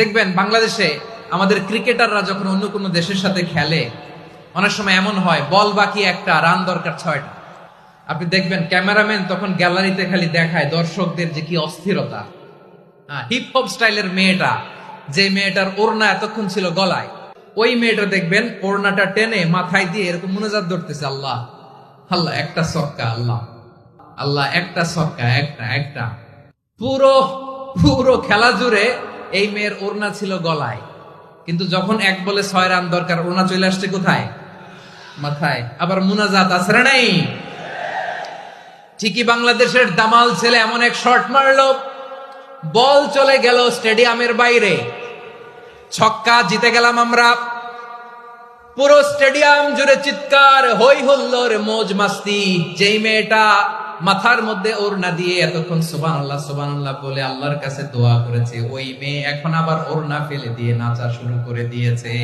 দেখবেন বাংলাদেশে আমাদের ক্রিকেটাররা যখন অন্য কোনো দেশের সাথে খেলে, অনেক সময় এমন হয়, বল বাকি একটা, রান দরকার ছয়টা। আপনি দেখবেন ক্যামেরাম্যান তখন গ্যালারিতে খালি দেখায় দর্শকদের যে কি অস্থিরতা। হিপ হপ স্টাইলের মেয়েটা, যে মেয়েটার ওড়না এতক্ষণ ছিল গলায়, ওই মেয়েটা দেখবেন ওড়নাটা টেনে মাথায় দিয়ে এরকম মনোজাত ধরতেছে, আল্লাহ আল্লাহ, একটা সক্কা আল্লাহ আল্লাহ, একটা সক্কা একটা একটা। পুরো পুরো খেলা জুড়ে এই মেয়ের ওড়না ছিল গলায়। কিন্তু যখন এক বলে ছয় রান দরকার, ওড়না চলে আসছে কোথায়? মাথায়। আবার মুনাজাত আছে নাই? ঠিকই বাংলাদেশের দামাল ছেলে এমন এক শট মারলো। বল চলে গেল স্টেডিয়ামের বাইরে। ছক্কা জিতে গেলাম আমরা। পুরো স্টেডিয়াম জুড়ে চিৎকার, হই হুল্লোর মোজ মাস্তি যেই মেয়েটা মাথার মধ্যে ওর না দিয়ে এতক্ষণ সোবান আল্লাহ সোবান আল্লাহ বলে আল্লাহর কাছে দোয়া করেছে। ওই মেয়ে এখন আবার ওর না ফেলে দিয়ে নাচা শুরু করে দিয়েছে।